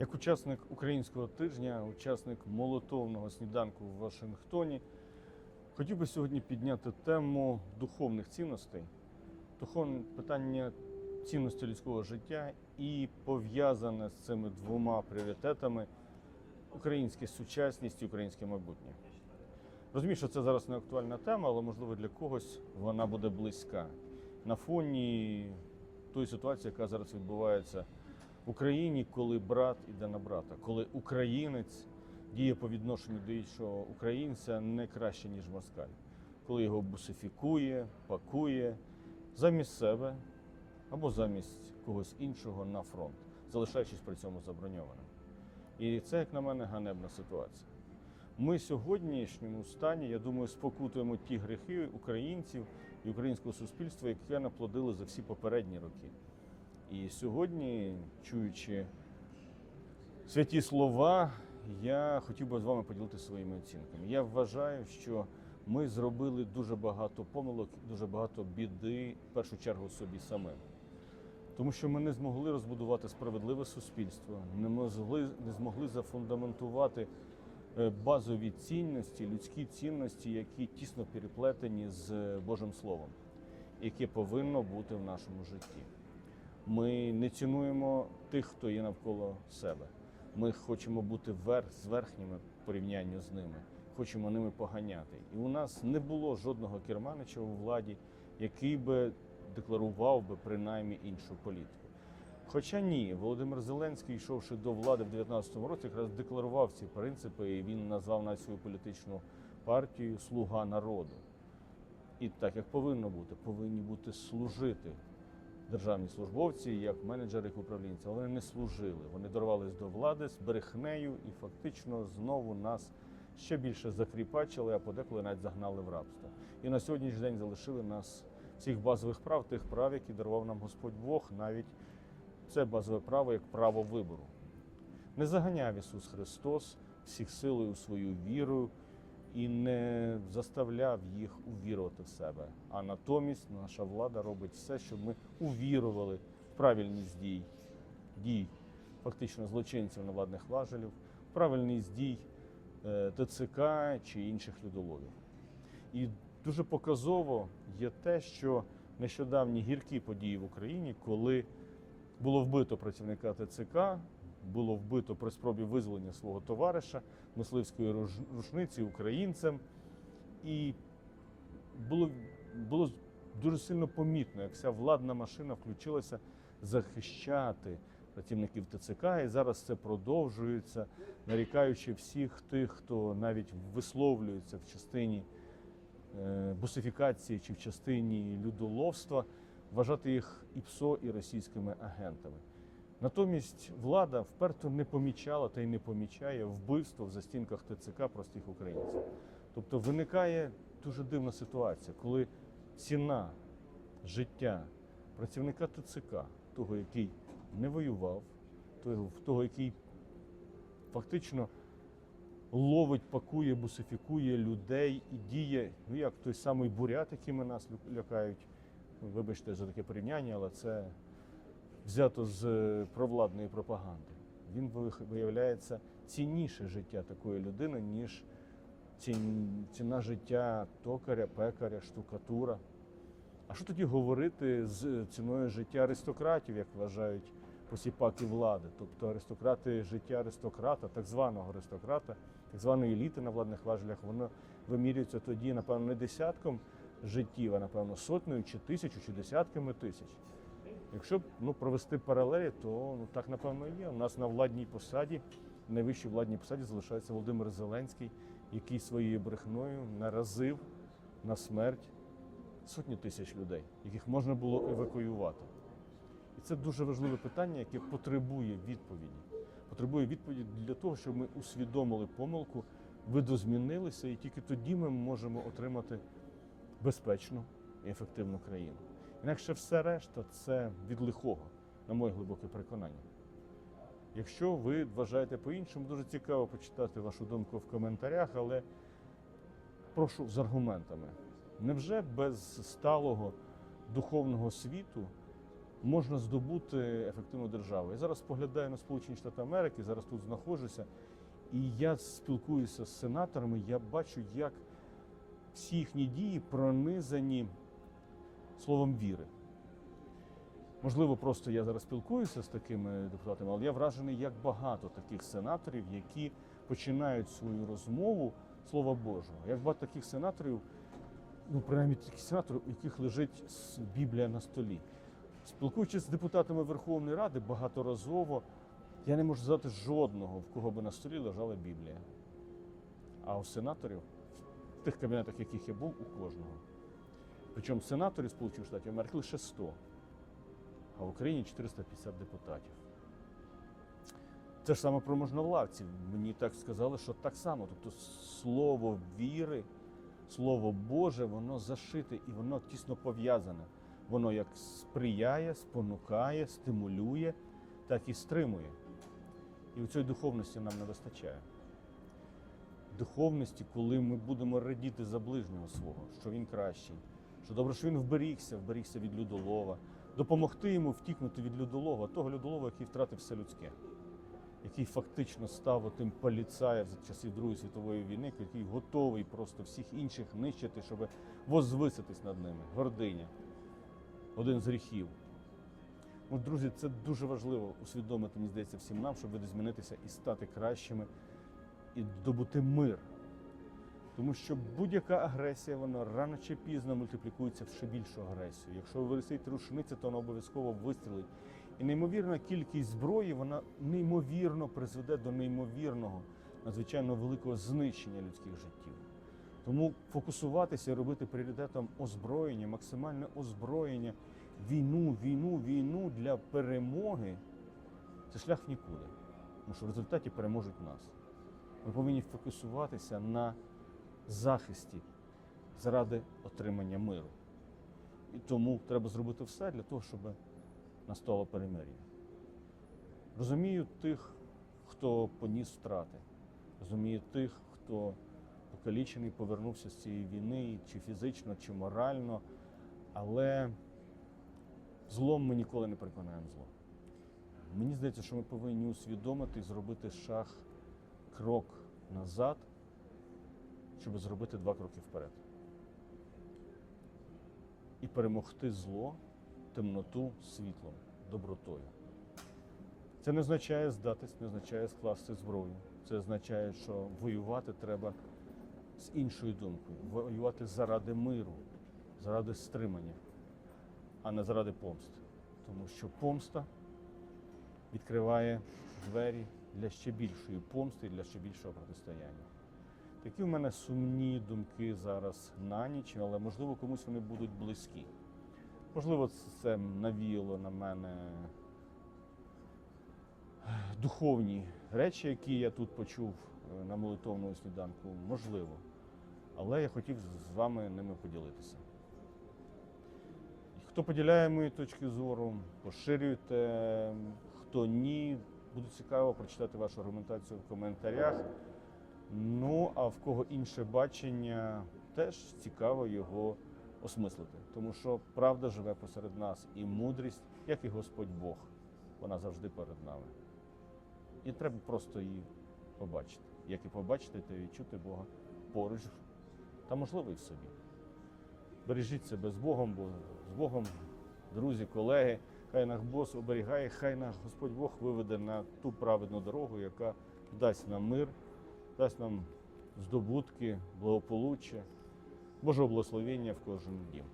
Як учасник українського тижня, учасник молотовного сніданку в Вашингтоні, хотів би сьогодні підняти тему духовних цінностей, духовне питання цінності людського життя і пов'язане з цими двома пріоритетами українська сучасність і українське майбутнє. Розумію, що це зараз не актуальна тема, але можливо для когось вона буде близька на фоні тої ситуації, яка зараз відбувається Україні, коли брат іде на брата, коли українець діє по відношенню до іншого українця не краще, ніж москаль, коли його бусифікує, пакує замість себе або замість когось іншого на фронт, залишаючись при цьому заброньованим. І це, як на мене, ганебна ситуація. Ми сьогоднішньому стані, я думаю, спокутуємо ті гріхи українців і українського суспільства, яке наплодили за всі попередні роки. І сьогодні, чуючи святі слова, я хотів би з вами поділитися своїми оцінками. Я вважаю, що ми зробили дуже багато помилок, дуже багато біди, в першу чергу собі самим. Тому що ми не змогли розбудувати справедливе суспільство, не змогли, не змогли зафундаментувати е, базові цінності, людські цінності, які тісно переплетені з Божим Словом, яке повинно бути в нашому житті. Ми не цінуємо тих, хто є навколо себе. Ми хочемо бути верх з верхніми в порівнянні з ними, хочемо ними поганяти. І у нас не було жодного керманича у владі, який би декларував би принаймні іншу політику. Хоча ні, Володимир Зеленський, йшовши до влади в 2019 році, якраз декларував ці принципи, і він назвав навіть свою політичну партію Слуга народу. І так як повинно бути, повинні бути служити державні службовці, як менеджери, як управлінці, вони не служили. Вони дорвались до влади з брехнею і фактично знову нас ще більше закріпачили, а подеколи навіть загнали в рабство. І на сьогоднішній день залишили нас цих базових прав, тих прав, які дарував нам Господь Бог, навіть це базове право як право вибору. Не заганяв Ісус Христос всіх силою свою вірою і не заставляв їх увірувати в себе. А натомість наша влада робить все, щоб ми увірували в правильність дій, дій фактично злочинців на владних важелів, правильність дій е, ТЦК чи інших людоловів. І дуже показово є те, що нещодавні гіркі події в Україні, коли було вбито працівника ТЦК, було вбито при спробі визволення свого товариша, мисливської рушниці українцем. І було, було дуже сильно помітно, як вся владна машина включилася захищати працівників ТЦК, і зараз це продовжується, нарікаючи всіх тих, хто навіть висловлюється в частині е, бусифікації чи в частині людоловства, вважати їх і ПСО, і російськими агентами. Натомість влада вперто не помічала та й не помічає вбивство в застінках ТЦК простих українців. Тобто виникає дуже дивна ситуація, коли ціна життя працівника ТЦК, того, який не воював, того, який фактично ловить, пакує, бусифікує людей і діє, ну як той самий бурят, якими нас лякають. Вибачте за таке порівняння, але це взято з е, провладної пропаганди. Він виявляється цінніше життя такої людини, ніж ціна життя токаря, пекаря, штукатура. А що тоді говорити з ціною життя аристократів, як вважають посіпаки влади? Тобто аристократи життя аристократа, так званого аристократа, так званої еліти на владних важелях, воно вимірюється тоді, напевно, не десятком життів, а напевно сотнею чи тисячу, чи десятками тисяч. Якщо ну, провести паралелі, то ну, так напевно і є. У нас на владній посаді, найвищій владній посаді залишається Володимир Зеленський, який своєю брехною наразив на смерть сотні тисяч людей, яких можна було евакуювати. І це дуже важливе питання, яке потребує відповіді. Потребує відповіді для того, щоб ми усвідомили помилку, видозмінилися, і тільки тоді ми можемо отримати безпечну і ефективну країну. Інакше все решта це від лихого, на моє глибоке переконання. Якщо ви вважаєте по-іншому, дуже цікаво почитати вашу думку в коментарях, але прошу з аргументами. Невже без сталого духовного світу можна здобути ефективну державу. Я зараз споглядаю на Сполучені Штати Америки, зараз тут знаходжуся, і я спілкуюся з сенаторами. Я бачу, як всі їхні дії пронизані словом віри. Можливо, просто я зараз спілкуюся з такими депутатами, але я вражений, як багато таких сенаторів, які починають свою розмову Слова Божого. Як багато таких сенаторів, ну принаймні таких сенаторів, у яких лежить Біблія на столі. Спілкуючись з депутатами Верховної Ради багаторазово, я не можу згадати жодного, в кого би на столі лежала Біблія. А у сенаторів, в тих кабінетах, в яких я був, у кожного. Причому сенаторів Сполучених Штатів Америки лише 100, а в Україні 450 депутатів. Це ж саме про можновладців. Мені так сказали, що так само. Тобто слово віри, слово Боже, воно зашите і воно тісно пов'язане. Воно як сприяє, спонукає, стимулює, так і стримує. І у цій духовності нам не вистачає. Духовності, коли ми будемо радіти за ближнього свого, що він кращий, що добре, що він вберігся, вберігся від людолова, допомогти йому втікнути від людолова, того людолова, який втратив все людське, який фактично став тим поліцаєм за часів Другої світової війни, який готовий просто всіх інших нищити, щоб возвиситись над ними. Гординя один з гріхів. От, друзі, це дуже важливо усвідомити, мені здається, всім нам, щоб змінитися і стати кращими, і добути мир. Тому що будь-яка агресія, вона рано чи пізно мультиплікується в ще більшу агресію. Якщо ви висить рушниця, то вона обов'язково вистрілить. І неймовірна кількість зброї, вона неймовірно призведе до неймовірного, надзвичайно великого знищення людських життів. Тому фокусуватися робити пріоритетом озброєння, максимальне озброєння, війну, війну, війну для перемоги це шлях в нікуди. Тому що в результаті переможуть нас. Ми повинні фокусуватися на захисті заради отримання миру. І тому треба зробити все для того, щоб настало перемир'я. Розумію тих, хто поніс втрати, розумію тих, хто покалічений, повернувся з цієї війни, чи фізично, чи морально. Але злом ми ніколи не переконаємо зло. Мені здається, що ми повинні усвідомити і зробити шаг, крок назад, щоб зробити два кроки вперед. І перемогти зло, темноту світлом, добротою. Це не означає здатись, не означає скласти зброю. Це означає, що воювати треба з іншою думкою, воювати заради миру, заради стримання, а не заради помсти. Тому що помста відкриває двері для ще більшої помсти і для ще більшого протистояння. Такі в мене сумні думки зараз на ніч, але можливо комусь вони будуть близькі. Можливо, це навіяло на мене духовні речі, які я тут почув е, на молитовному сніданку, можливо. Але я хотів з вами ними поділитися. Хто поділяє мої точки зору, поширюйте. Хто ні, буде цікаво прочитати вашу аргументацію в коментарях. Ну, а в кого інше бачення, теж цікаво його осмислити. Тому що правда живе посеред нас і мудрість, як і Господь Бог, вона завжди перед нами. І треба просто її побачити. Як і побачити, та відчути Бога поруч, та можливо і в собі. Бережіть себе з Богом, бо з Богом, друзі, колеги, хай нас Бог оберігає, хай нас Господь Бог виведе на ту праведну дорогу, яка дасть нам мир, дасть нам здобутки, благополуччя, Божого благословення в кожен дім.